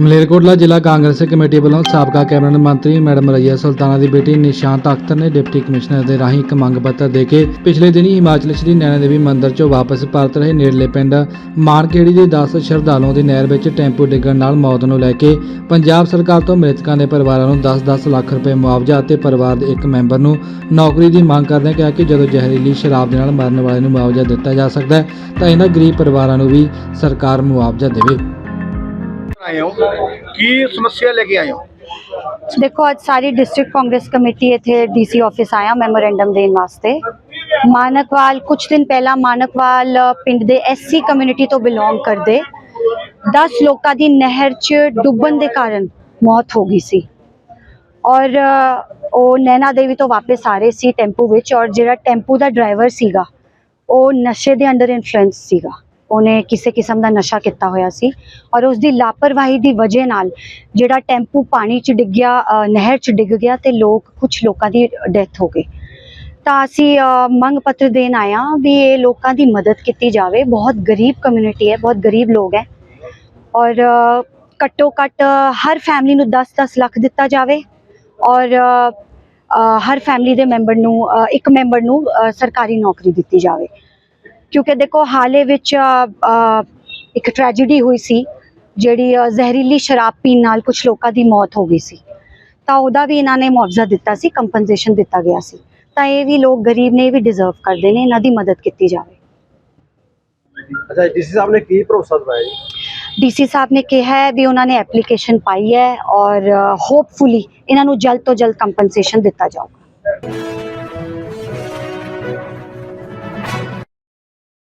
ਮਲੇਰਕੋਟਲਾ ਜ਼ਿਲ੍ਹਾ ਕਾਂਗਰਸ ਕਮੇਟੀ ਵੱਲੋਂ ਸਾਬਕਾ ਕੈਬਨਿਟ ਮੰਤਰੀ ਮੈਡਮ ਰਈਆ ਸੁਲਤਾਨਾ ਦੀ ਬੇਟੀ ਨਿਸ਼ਾਂਤ ਅਖਤਰ ਨੇ ਡਿਪਟੀ ਕਮਿਸ਼ਨਰ ਦੇ ਰਾਹੀਂ ਇੱਕ ਮੰਗ ਪੱਤਰ ਦੇ ਕੇ ਪਿਛਲੇ ਦਿਨੀ ਹਿਮਾਚਲ ਸ਼੍ਰੀ ਨੈਣਾ ਦੇਵੀ ਮੰਦਿਰ 'ਚੋਂ ਵਾਪਸ ਪਰਤ ਰਹੇ ਨੇੜਲੇ ਪਿੰਡ ਮਾਨਕੇੜੀ ਦੇ 10 ਸ਼ਰਧਾਲੂਆਂ ਦੀ ਨਹਿਰ ਵਿੱਚ ਟੈਂਪੂ ਡਿੱਗਣ ਨਾਲ ਮੌਤ ਨੂੰ ਲੈ ਕੇ ਪੰਜਾਬ ਸਰਕਾਰ ਤੋਂ ਮ੍ਰਿਤਕਾਂ ਦੇ ਪਰਿਵਾਰਾਂ ਨੂੰ 10-10 ਲੱਖ ਰੁਪਏ ਮੁਆਵਜ਼ਾ ਅਤੇ ਪਰਿਵਾਰ ਦੇ ਇੱਕ ਮੈਂਬਰ ਨੂੰ ਨੌਕਰੀ ਦੀ ਮੰਗ ਕਰਦਿਆਂ ਕਿਹਾ ਕਿ ਜਦੋਂ ਜ਼ਹਿਰੀਲੀ ਸ਼ਰਾਬ ਦੇ ਨਾਲ ਮਰਨ ਵਾਲੇ ਨੂੰ ਮੁਆਵਜ਼ਾ ਦਿੱਤਾ ਜਾ ਸਕਦਾ ਹੈ, ਤਾਂ ਇਹਨਾਂ ਗਰੀਬ ਪਰਿਵਾਰਾਂ ਨੂੰ ਵੀ ਸਰਕਾਰ ਮੁਆਵਜ਼ਾ ਦੇਵੇ। ਆਏ ਹੋ? ਕੀ ਸਮੱਸਿਆ ਲੈ ਕੇ ਆਏ ਹੋ? ਦੇਖੋ, ਅੱਜ ਸਾਰੀ ਡਿਸਟ੍ਰਿਕਟ ਕਾਂਗਰਸ ਕਮੇਟੀ ਇੱਥੇ ਡੀਸੀ ਆਫਿਸ ਆਇਆ ਮੈਮੋਰੈਂਡਮ ਦੇਣ ਵਾਸਤੇ। ਮਾਨਕਵਾਲ ਕੁਝ ਦਿਨ ਪਹਿਲਾਂ ਮਾਨਕਵਾਲ ਪਿੰਡ ਦੇ ਐਸਸੀ ਕਮਿਊਨਿਟੀ ਤੋਂ ਬਿਲੋਂਗ ਕਰਦੇ। 10 ਲੋਕਾਂ ਦੀ ਨਹਿਰ 'ਚ ਡੁੱਬਣ ਦੇ ਕਾਰਨ ਮੌਤ ਹੋ ਗਈ ਸੀ। ਔਰ ਉਹ ਨੈਣਾ ਦੇਵੀ ਤੋਂ ਵਾਪਸ ਆ ਰਹੇ ਸੀ ਟੈਂਪੂ ਵਿੱਚ ਔਰ ਜਿਹੜਾ ਟੈਂਪੂ ਦਾ ਡਰਾਈਵਰ ਸੀਗਾ, ਉਹ ਨਸ਼ੇ ਦੇ ਅੰਡਰ ਇਨਫਲੂਐਂਸ ਸੀਗਾ। ਉਹਨੇ ਕਿਸੇ ਕਿਸਮ ਦਾ ਨਸ਼ਾ ਕੀਤਾ ਹੋਇਆ ਸੀ ਔਰ ਉਸ ਦੀ ਲਾਪਰਵਾਹੀ ਦੀ ਵਜ੍ਹਾ ਨਾਲ ਜਿਹੜਾ ਟੈਂਪੂ ਪਾਣੀ 'ਚ ਡਿੱਗਿਆ ਅ, ਨਹਿਰ 'ਚ ਡਿੱਗ ਗਿਆ ਤੇ ਲੋਕ ਕੁਝ ਲੋਕਾਂ ਦੀ ਡੈਥ ਹੋ ਗਈ। ਤਾਂ ਅਸੀਂ ਮੰਗ ਪੱਤਰ ਦੇਣ ਆਇਆ ਵੀ ਇਹ ਲੋਕਾਂ ਦੀ ਮਦਦ ਕੀਤੀ ਜਾਵੇ। ਬਹੁਤ ਗਰੀਬ ਕਮਿਊਨਿਟੀ ਹੈ ਬਹੁਤ ਗਰੀਬ ਲੋਕ ਹੈ। ਔਰ ਘੱਟੋ ਘੱਟ ਹਰ ਫੈਮਿਲੀ ਨੂੰ 10-10 ਲੱਖ ਦਿੱਤਾ ਜਾਵੇ ਔਰ ਹਰ ਫੈਮਿਲੀ ਦੇ ਮੈਂਬਰ ਨੂੰ ਇੱਕ ਮੈਂਬਰ ਨੂੰ ਸਰਕਾਰੀ ਨੌਕਰੀ ਦਿੱਤੀ ਜਾਵੇ। ਕਿਉਂਕਿ ਦੇਖੋ ਹਾਲੇ ਵਿੱਚ ਇੱਕ ਟ੍ਰੈਜੇਡੀ ਹੋਈ ਸੀ ਜਿਹੜੀ ਜ਼ਹਿਰੀਲੀ ਸ਼ਰਾਬ ਪੀਣ ਨਾਲ ਕੁਝ ਲੋਕਾਂ ਦੀ ਮੌਤ ਹੋ ਗਈ ਸੀ। ਤਾਂ ਉਹਦਾ ਵੀ ਇਹਨਾਂ ਨੇ ਮੁਆਵਜ਼ਾ ਦਿੱਤਾ ਸੀ ਕੰਪਨਸੇਸ਼ਨ ਦਿੱਤਾ ਗਿਆ ਸੀ। ਤਾਂ ਇਹ ਵੀ ਲੋਕ ਗਰੀਬ ਨੇ ਇਹ ਵੀ ਡਿਜ਼ਰਵ ਕਰਦੇ ਨੇ ਇਹਨਾਂ ਦੀ ਮਦਦ ਕੀਤੀ ਜਾਵੇ। ਅੱਛਾ ਡੀਸੀ ਸਾਹਿਬ ਨੇ ਕੀ ਭਰੋਸਾ ਦਿਵਾਇਆ ਜੀ? ਡੀਸੀ ਸਾਹਿਬ ਨੇ ਕਿਹਾ ਹੈ ਵੀ ਉਹਨਾਂ ਨੇ ਐਪਲੀਕੇਸ਼ਨ ਪਾਈ ਹੈ ਔਰ ਹੋਪਫੁਲੀ ਇਹਨਾਂ ਨੂੰ ਜਲਦ ਤੋਂ ਜਲਦ ਕੰਪਨਸੇਸ਼ਨ ਦਿੱਤਾ ਜਾਊਗਾ।